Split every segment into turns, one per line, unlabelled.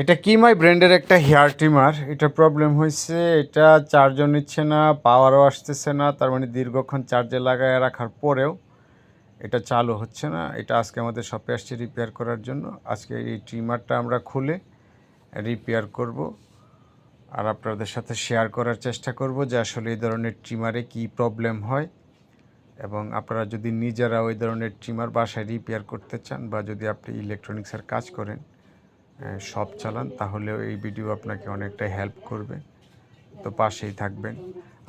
এটা কিমাই ব্র্যান্ডের একটা হেয়ার ট্রিমার? এটা প্রবলেম হয়েছে এটা চার্জও নিচ্ছে না পাওয়ারও আসতেছে না, তার মানে দীর্ঘক্ষণ চার্জে লাগায় রাখার পরেও এটা চালু হচ্ছে না। এটা আজকে আমাদের শপে আসছে রিপেয়ার করার জন্য। আজকে এই ট্রিমারটা আমরা খুলে রিপেয়ার করব আর আপনাদের সাথে শেয়ার করার চেষ্টা করব যে আসলে এই ধরনের ট্রিমারে কি প্রবলেম হয় এবং আপনারা যদি নিজেরা ওই ধরনের ট্রিমার বাসায় রিপেয়ার করতে চান বা যদি আপনি ইলেকট্রনিক্সের কাজ করেন সব চালান, তাহলেও এই ভিডিও আপনাকে অনেকটা হেল্প করবে। তো পাশেই থাকবেন।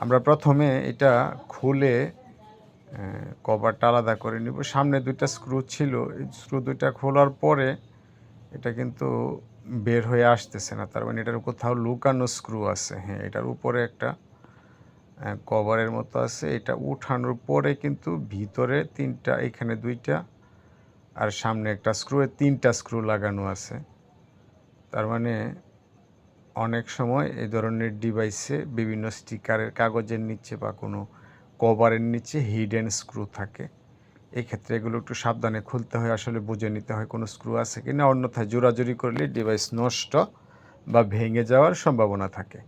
আমরা প্রথমে এটা খুলে কভারটা আলাদা করে নিব। সামনে দুইটা স্ক্রু ছিল। এই স্ক্রু দুইটা খোলার পরে এটা কিন্তু বের হয়ে আসতেছে না। তার মানে এটার কোথাও লুকানো স্ক্রু আছে। হ্যাঁ এটার উপরে একটা কভারের মতো আছে। এটা উঠানোর পরে কিন্তু ভিতরে তিনটা, এখানে দুইটা, আর সামনে একটা স্ক্রু তিনটা স্ক্রু লাগানো আছে। তার মানে অনেক সময় এই ধরনের ডিভাইসে বিভিন্ন স্টিকারের কাগজের নিচে বা কোনো কভারের নিচে হিডেন স্ক্রু থাকে। এই ক্ষেত্রে এগুলো একটু সাবধানে খুলতে হয়, আসলে বুঝে নিতে হয় কোনো স্ক্রু আছে কি না অন্যথায় জোরাজুরি করলে ডিভাইস নষ্ট বা ভেঙে যাওয়ার সম্ভাবনা থাকে।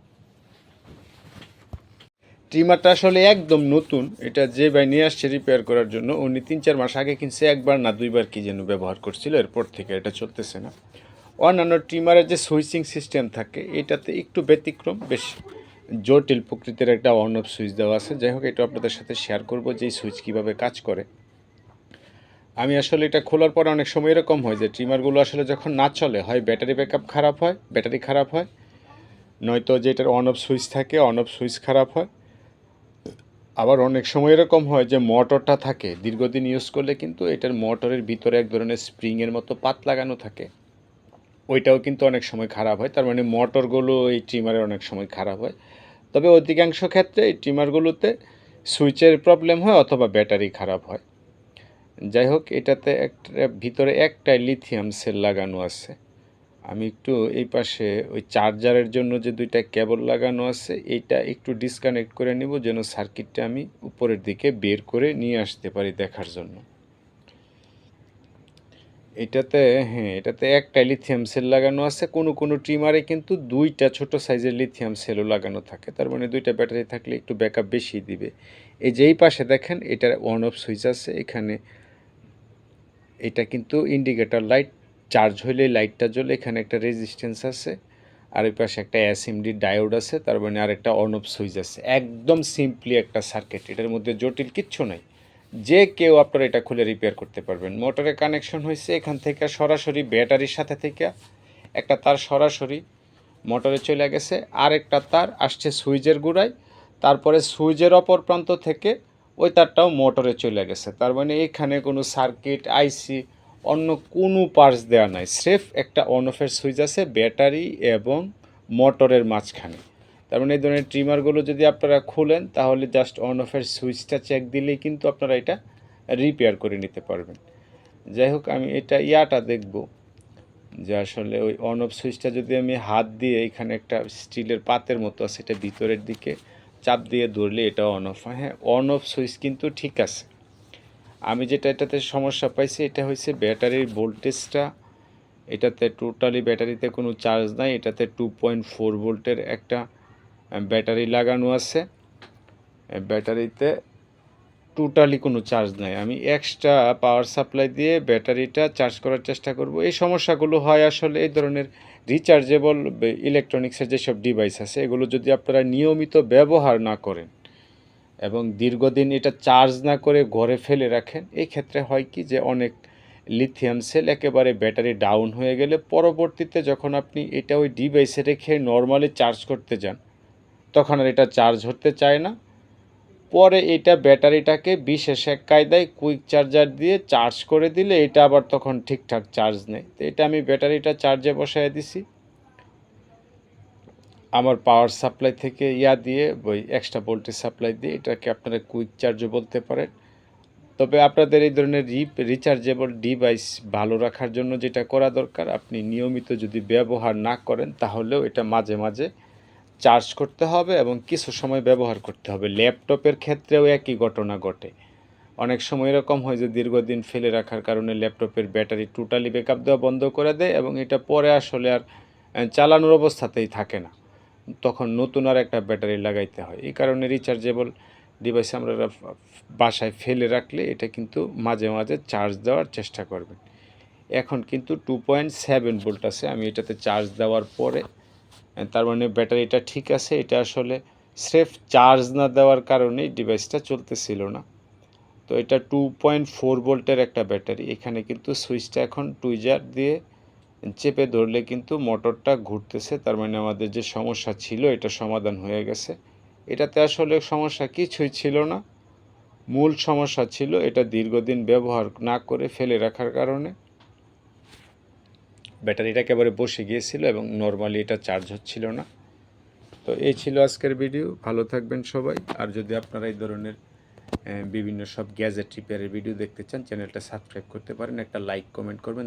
ট্রিমারটা আসলে একদম নতুন। এটা যে ভাই নিয়ে আসছে রিপেয়ার করার জন্য, উনি তিন চার মাস আগে কিনছে, একবার না দুইবার কি যেন ব্যবহার করছিল, এরপর থেকে এটা চলতেছে না। অন্যান্য ট্রিমারের যে সুইচিং সিস্টেম থাকে, এটাতে একটু ব্যতিক্রম, বেশ জটিল প্রকৃতির একটা অন অফ সুইচ দেওয়া আছে। যাই হোক এটা আপনাদের সাথে শেয়ার করব যে সুইচ কীভাবে কাজ করে। আমি আসলে এটা খোলার পরে অনেক সময় এরকম হয় যে ট্রিমারগুলো আসলে যখন না চলে, হয় ব্যাটারি ব্যাকআপ খারাপ হয়, ব্যাটারি খারাপ হয়, নয়তো যেটার অন অফ সুইচ থাকে অন অফ সুইচ খারাপ হয়। আবার অনেক সময় এরকম হয় যে মোটরটা থাকে, দীর্ঘদিন ইউজ করলে কিন্তু এটার মোটরের ভিতরে এক ধরনের স্প্রিংয়ের মতো পাত লাগানো থাকে। ওইটাও কিন্তু অনেক সময় খারাপ হয়। তার মানে মোটরগুলো এই ট্রিমারের অনেক সময় খারাপ হয়। তবে অধিকাংশ ক্ষেত্রে এই ট্রিমারগুলোতে সুইচের প্রবলেম হয় অথবা ব্যাটারি খারাপ হয়। যাই হোক, এটাতে একটা, ভিতরে একটা লিথিয়াম সেল লাগানো আছে। আমি একটু এই পাশে ওই চার্জারের জন্য যে দুইটা কেবল লাগানো আছে এইটা একটু ডিসকানেক্ট করে নিব যেন সার্কিটটা আমি উপরের দিকে বের করে নিয়ে আসতে পারি দেখার জন্য। এটাতে হ্যাঁ এটাতে একটা লিথিয়াম সেল লাগানো আছে। কোনো কোনো ট্রিমারে কিন্তু দুইটা ছোট সাইজের লিথিয়াম সেলও লাগানো থাকে। তার মানে দুইটা ব্যাটারি থাকলে একটু ব্যাকআপ বেশি দিবে। এই যেই পাশে দেখেন, এটার অন অফ সুইচ আছে। এখানে এটা কিন্তু ইন্ডিকেটর লাইট চার্জ হইলে লাইটটা জ্বলে। এখানে একটা রেজিস্ট্যান্স আছে। আর ওই পাশে একটা এসএমডি ডায়োড আছে। তার মানে আর একটা অন অফ সুইচ আছে। একদম সিম্পলি একটা সার্কিট এটার মধ্যে জটিল কিচ্ছু নাই। যে কেউ আপনারা এটা খুলে রিপেয়ার করতে পারবেন। মোটরের কানেকশন হয়েছে এখান থেকে সরাসরি ব্যাটারির সাথে থেকে। একটা তার সরাসরি মোটরে চলে গেছে আর একটা তার আসছে সুইচের গুড়ায়। তারপরে সুইচের অপর প্রান্ত থেকে ওই তারটাও মোটরে চলে গেছে। তার মানে এখানে কোনো সার্কিট আইসি অন্য কোনো পার্টস দেওয়া নাই। স্রেফ একটা অন অফের সুইচ আছে, ব্যাটারি এবং মোটরের মাঝখানে। তার মানে এই ধরনের ট্রিমারগুলো যদি আপনারা খুলেন, তাহলে জাস্ট অন অফের সুইচটা চেক দিলেই কিন্তু আপনারা এটা রিপেয়ার করে নিতে পারবেন। যাই হোক, আমি এটা ইয়াটা দেখব যে আসলে ওই অন অফ সুইচটা যদি আমি হাত দিয়ে এখানে একটা স্টিলের পাতের মতো আছে, এটা ভিতরের দিকে চাপ দিয়ে ধরলে এটা অন অফ হয়। হ্যাঁ অন অফ সুইচ কিন্তু ঠিক আছে। আমি যেটা এটাতে সমস্যা পাইছি, এটা হচ্ছে ব্যাটারির ভোল্টেজটা। এটাতে টোটালি ব্যাটারিতে কোনো চার্জ নাই, এটাতে টু পয়েন্ট ফোর ভোল্টের একটা ব্যাটারি লাগানো আছে। ব্যাটারিতে টোটালি কোনো চার্জ নাই। আমি এক্সট্রা পাওয়ার সাপ্লাই দিয়ে ব্যাটারিটা চার্জ করার চেষ্টা করব। এই সমস্যাগুলো হয় আসলে এই ধরনের রিচার্জেবল ইলেকট্রনিক্সের যেসব ডিভাইস আছে, এগুলো যদি আপনারা নিয়মিত ব্যবহার না করেন এবং দীর্ঘদিন এটা চার্জ না করে ঘরে ফেলে রাখেন, এই ক্ষেত্রে হয় কি যে অনেক লিথিয়াম সেল একেবারে ব্যাটারি ডাউন হয়ে গেলে পরবর্তীতে যখন আপনি এটা ওই ডিভাইসে রেখে নর্মালি চার্জ করতে যান তখন আর এটা চার্জ হতে চায় না। পরে এটা ব্যাটারিটাকে বিশেষ এক কায়দায় কুইক চার্জার দিয়ে চার্জ করে দিলে এটা আবার তখন ঠিকঠাক চার্জ নেয় তো এটা আমি ব্যাটারিটা চার্জে বসায় দিছি। আমার পাওয়ার সাপ্লাই থেকে ইয়া দিয়ে, ওই এক্সট্রা ভোল্টেজ সাপ্লাই দিয়ে এটাকে আপনারা কুইক চার্জও বলতে পারেন। তবে আপনাদের এই ধরনের রিপ রিচার্জেবল ডিভাইস ভালো রাখার জন্য যেটা করা দরকার, আপনি নিয়মিত যদি ব্যবহার না করেন তাহলেও এটা মাঝে মাঝে চার্জ করতে হবে এবং কিছু সময় ব্যবহার করতে হবে। ল্যাপটপের ক্ষেত্রেও একই ঘটনা ঘটে। অনেক সময় এরকম হয় যে দীর্ঘদিন ফেলে রাখার কারণে ল্যাপটপের ব্যাটারি টোটালি ব্যাকআপ দেওয়া বন্ধ করে দেয় এবং এটা পরে আসলে আর চালানোর অবস্থাতেই থাকে না। তখন নতুন আর একটা ব্যাটারি লাগাইতে হয়। এই কারণে রিচার্জেবল ডিভাইস আমরা বাসায় ফেলে রাখলে এটা কিন্তু মাঝে মাঝে চার্জ দেওয়ার চেষ্টা করবেন। এখন কিন্তু টু পয়েন্ট সেভেন ভোল্ট আছে। আমি এটাতে চার্জ দেওয়ার পরে তার মানে ব্যাটারিটা ঠিক আছে, এটা আসলে স্রেফ চার্জ না দেওয়ার কারণেই ডিভাইসটা চলতেছিল না। তো এটা টু পয়েন্ট ফোর ভোল্টের একটা ব্যাটারি, এখানে কিন্তু সুইচটা এখন টুইজার দিয়ে চেপে ধরলে কিন্তু মোটরটা ঘুরতেছে, তার মানে আমাদের যে সমস্যা ছিল, এটা সমাধান হয়ে গেছে। এটাতে আসলে সমস্যা কিছুই ছিল না। মূল সমস্যা ছিল এটা দীর্ঘদিন ব্যবহার না করে ফেলে রাখার কারণে। ব্যাটারিটা একেবারে বসে গিয়েছিল এবং নর্মালি এটা চার্জ হচ্ছিল না। তো এই ছিল আজকের ভিডিও ভালো থাকবেন সবাই। আর যদি আপনারা এই ধরনের বিভিন্ন সব গ্যাজেট রিপেয়ারের ভিডিও দেখতে চান চ্যানেলটা সাবস্ক্রাইব করতে পারেন, একটা লাইক কমেন্ট করবেন।